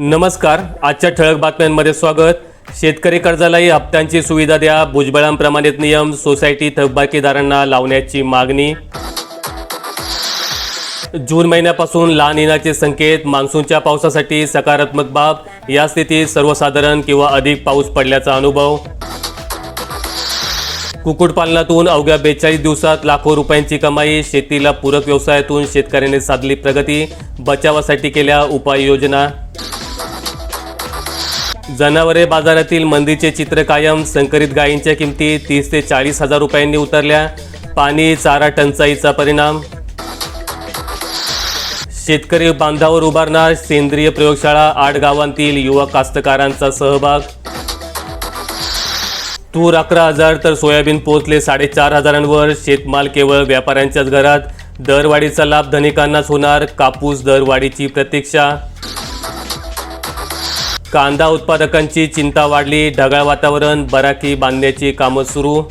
नमस्कार आजच्या ठळक बातम्यांमध्ये स्वागत. शेतकरी कर्जालाही हप्त्यांची सुविधा द्या. भुजबळांप्रमाणित नियम सोसायटी थकबाकीदारांना लावण्याची मागणी. जून महिन्यापासून लहान इनाचे संकेत मान्सूनच्या पावसासाठी सकारात्मक बाब. या स्थितीत सर्वसाधारण किंवा अधिक पाऊस पडल्याचा अनुभव. कुक्कुटपालनातून अवघ्या बेचाळीस दिवसात लाखो रुपयांची कमाई. शेतीला पूरक व्यवसायातून शेतकऱ्यांनी साधली प्रगती. बचावासाठी केल्या उपाययोजना. जनावरे बाजारातील मंदीचे चित्र कायम. संकरित गायींच्या किमती तीस ते चाळीस हजार रुपयांनी उतरल्या. पाणी चारा टंचाईचा परिणाम. शेतकरी बांधावर उभारणार सेंद्रिय प्रयोगशाळा आठ गावांतील युवा कास्तकारांचा सहभाग. तूर अकरा हजार तर सोयाबीन पोहोचले साडेचार हजारांवर. शेतमाल केवळ व्यापाऱ्यांच्याच घरात. दरवाढीचा लाभ धनिकांनाच होणार. कापूस दरवाढीची प्रतीक्षा. कांदा उत्पादकांची चिंता वाढली. ढगाळ वातावरण बराकी बांधण्याची कामं सुरू.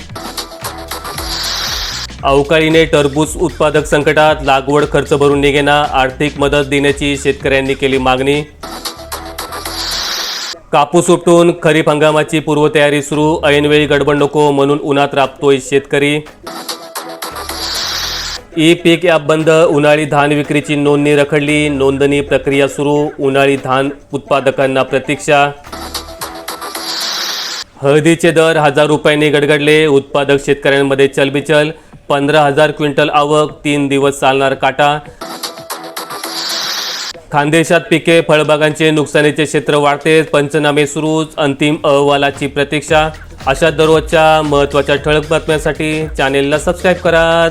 अवकाळीने टरबूज उत्पादक संकटात लागवड खर्च भरून निघेना आर्थिक मदत देण्याची शेतकऱ्यांनी केली मागणी. कापूस उपटून खरीप हंगामाची पूर्वतयारी सुरू. ऐनवेळी गडबड नको म्हणून उन्हात राबतोय शेतकरी. ई पीक ॲप बंद उन्हाळी धान विक्रीची नोंदणी रखडली नोंदणी प्रक्रिया सुरू उन्हाळी धान उत्पादकांना प्रतीक्षा. हळदीचे दर हजार रुपयांनी गडगडले उत्पादक शेतकऱ्यांमध्ये चलबिचल पंधरा हजार क्विंटल आवक तीन दिवस चालणार काटा. खानदेशात पिके फळबागांचे नुकसानीचे क्षेत्र वाढते पंचनामे सुरूच अंतिम अहवालाची प्रतीक्षा. अशा दररोजच्या महत्त्वाच्या ठळक बातम्यांसाठी चॅनेलला सबस्क्राईब करा